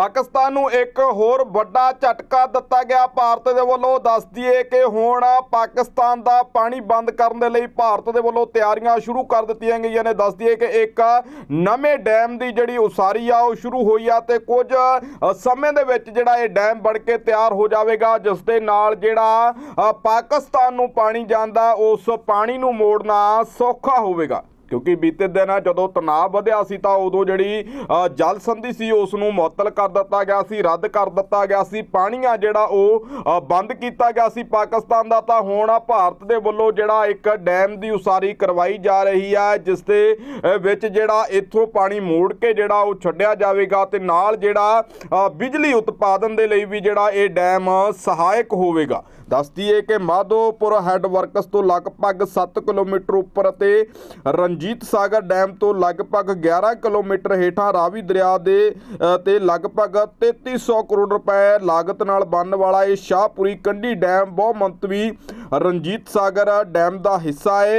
ਪਾਕਿਸਤਾਨ ਨੂੰ ਇੱਕ ਹੋਰ ਵੱਡਾ ਝਟਕਾ ਦਿੱਤਾ ਗਿਆ। ਭਾਰਤ ਦੇ ਵੱਲੋਂ ਦੱਸ ਦਈਏ ਕਿ ਹੁਣ ਪਾਕਿਸਤਾਨ ਦਾ ਪਾਣੀ ਬੰਦ ਕਰਨ ਦੇ ਲਈ ਭਾਰਤ ਦੇ ਵੱਲੋਂ ਤਿਆਰੀਆਂ ਸ਼ੁਰੂ ਕਰ ਦਿੱਤੀਆਂ ਗਈਆਂ ਨੇ। ਦੱਸ ਦਈਏ ਕਿ ਇੱਕ ਨਵੇਂ ਡੈਮ ਦੀ ਜਿਹੜੀ ਉਸਾਰੀ ਆ, ਉਹ ਸ਼ੁਰੂ ਹੋਈ ਆ ਤੇ ਕੁਝ ਸਮੇਂ ਦੇ ਵਿੱਚ ਜਿਹੜਾ ਇਹ ਡੈਮ ਬਣ ਕੇ ਤਿਆਰ ਹੋ ਜਾਵੇਗਾ, ਜਿਸ ਦੇ ਨਾਲ ਜਿਹੜਾ ਪਾਕਿਸਤਾਨ ਨੂੰ ਪਾਣੀ ਜਾਂਦਾ, ਉਸ ਪਾਣੀ ਨੂੰ ਮੋੜਨਾ ਸੌਖਾ ਹੋਵੇਗਾ। ਕਿਉਂਕਿ ਬੀਤੇ ਦਿਨ ਜਦੋਂ ਤਣਾਅ ਵਧਿਆ ਸੀ ਤਾਂ ਉਦੋਂ ਜਿਹੜੀ ਜਲ ਸੰਧੀ ਸੀ ਉਸ ਨੂੰ ਮੁਅੱਤਲ ਕਰ ਦਿੱਤਾ ਗਿਆ ਸੀ, ਰੱਦ ਕਰ ਦਿੱਤਾ ਗਿਆ ਸੀ, ਪਾਣੀਆਂ ਜਿਹੜਾ ਉਹ ਬੰਦ ਕੀਤਾ ਗਿਆ ਸੀ ਪਾਕਿਸਤਾਨ ਦਾ, ਤਾਂ ਹੁਣ ਭਾਰਤ ਦੇ ਵੱਲੋਂ ਜਿਹੜਾ ਇੱਕ ਡੈਮ ਦੀ ਉਸਾਰੀ ਕਰਵਾਈ ਜਾ ਰਹੀ ਹੈ, ਜਿਸ ਦੇ ਵਿੱਚ ਜਿਹੜਾ ਇੱਥੋਂ ਪਾਣੀ ਮੋੜ ਕੇ ਜਿਹੜਾ ਉਹ ਛੱਡਿਆ ਜਾਵੇਗਾ ਤੇ ਨਾਲ ਜਿਹੜਾ ਬਿਜਲੀ ਉਤਪਾਦਨ ਦੇ ਲਈ ਵੀ ਜਿਹੜਾ ਇਹ ਡੈਮ ਸਹਾਇਕ ਹੋਵੇਗਾ। ਦੱਸਦੀ ਹੈ ਕਿ ਮਾਧੋਪੁਰ ਹੈੱਡ ਵਰਕਸ ਤੋਂ ਲਗਭਗ 7 ਕਿਲੋਮੀਟਰ ਉੱਪਰ ਅਤੇ ਰਣਜੀਤ ਸਾਗਰ ਡੈਮ ਤੋਂ ਲਗਭਗ 11 ਕਿਲੋਮੀਟਰ ਹੇਠਾਂ ਰਾਵੀ ਦਰਿਆ ਦੇ ਤੇ ਲਗਭਗ 3300 ਕਰੋੜ ਰੁਪਏ ਲਾਗਤ ਨਾਲ ਬਣਨ ਵਾਲਾ ਇਹ ਸ਼ਾਹਪੁਰੀ ਕੰਢੀ ਡੈਮ ਬਹੁ ਮੰਤਵੀ ਰਣਜੀਤ ਸਾਗਰ ਡੈਮ ਦਾ ਹਿੱਸਾ ਹੈ।